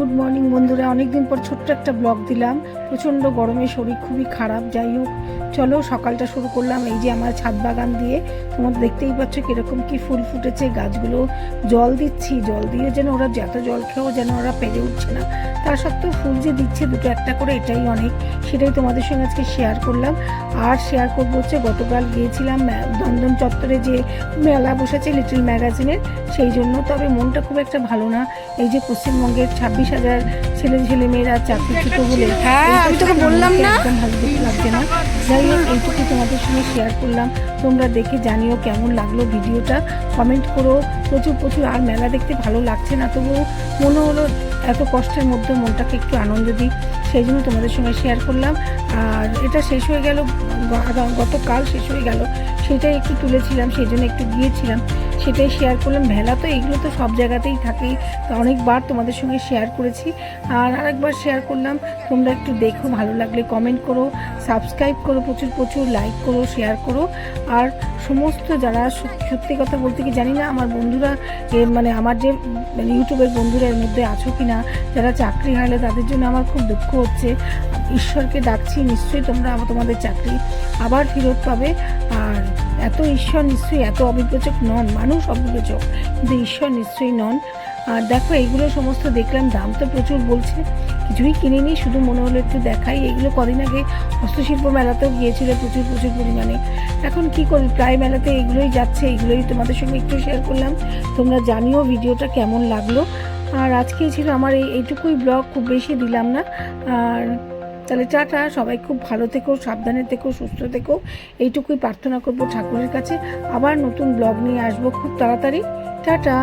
Good morning বন্ধুরা, অনেকদিন পর ছোট্ট একটা ব্লগ দিলাম। প্রচণ্ড গরমে শরীর খুবই খারাপ, যাই হোক। চলো, সকালটা শুরু করলাম এই যে আমার ছাদ বাগান দিয়ে। তোমরা দেখতেই পাচ্ছ কীরকম কি ফুল ফুটেছে, গাছগুলো জল দিচ্ছি। জল দিয়ে যেন ওরা যত জল খেয়েও যেন ওরা পেরে উঠছে না। তার সত্ত্বেও ফুল যে দিচ্ছে দুটো একটা করে, এটাই অনেক। সেটাই তোমাদের সঙ্গে আজকে শেয়ার করলাম। আর শেয়ার করব হচ্ছে, গতকাল গিয়েছিলাম দমদম চত্বরে যে মেলা বসেছে লিটল ম্যাগাজিনের সেই জন্য তবে মনটা খুব একটা ভালো না। এই যে পশ্চিমবঙ্গের ছাব্বিশ হাজার ছেলে ছেলে মেয়েরা চাকরিচ্যুত বলে হ্যাঁ, আমি তোকে বললাম না? একদম ভালো লাগছে না। যাই হোক এইটুকু তোমাদের সঙ্গে শেয়ার করলাম। তোমরা দেখে জানিও কেমন লাগল ভিডিওটা কমেন্ট করো। প্রচুর প্রচুর। আর মেলা দেখতে ভালো লাগছে না তবুও মনে হলো এত কষ্টের মধ্যে মনটাকে একটু আনন্দ দিই, সেই জন্য তোমাদের সঙ্গে শেয়ার করলাম। আর এটা শেষ হয়ে গেল গতকাল শেষ হয়ে গেল, সেটাই একটু তুলেছিলাম, সেই জন্য একটু গিয়েছিলাম। সেটাই শেয়ার করলাম। ভেলা তো এগুলো তো সব জায়গাতেই থাকেই তো অনেকবার তোমাদের সঙ্গে শেয়ার করেছি। আর আরেকবার শেয়ার করলাম, তোমরা একটু দেখো, ভালো লাগলে কমেন্ট করো সাবস্ক্রাইব করো, প্রচুর প্রচুর লাইক করো শেয়ার করো। আর সমস্ত যারা সত- সত্যি কথা বলতে কি জানি না, আমার বন্ধুরা মানে আমার যে মানে ইউটিউবের বন্ধুরা এর মধ্যে আছো কি না যারা চাকরি হারলে তাদের জন্য আমার খুব দুঃখ হচ্ছে। ঈশ্বরকে ডাকছি, নিশ্চয়ই তোমরা তোমাদের চাকরি আবার ফেরত পাবে। আর এত ঈশ্বর নিশ্চয়ই এত অবিবেচক নন, মানুষ অবিবেচক কিন্তু ঈশ্বর নিশ্চয়ই নন। আর দেখো, এইগুলো সমস্ত দেখলাম, দাম তো প্রচুর বলছে। কিছুই কিনিনি, শুধু মনে হলো একটু দেখাই। এগুলো কদিন আগে হস্তশিল্প মেলাতেও গিয়েছিল প্রচুর প্রচুর পরিমাণে। এখন কি করি প্রায় মেলাতে এগুলোই যাচ্ছে এগুলোই তোমাদের সঙ্গে একটু শেয়ার করলাম। তোমরা জানিও ভিডিওটা কেমন লাগল। আর আজকে ছিল আমার এই এইটুকুই ব্লগ খুব বেশি দিলাম না। আর তাহলে টাটা, সবাই খুব ভালো থেকো, সাবধানে থেকো, সুস্থ থেকো। এইটুকুই প্রার্থনা করব ঠাকুরের কাছে। আবার নতুন ব্লগ নিয়ে আসব খুব তাড়াতাড়ি। টাটা!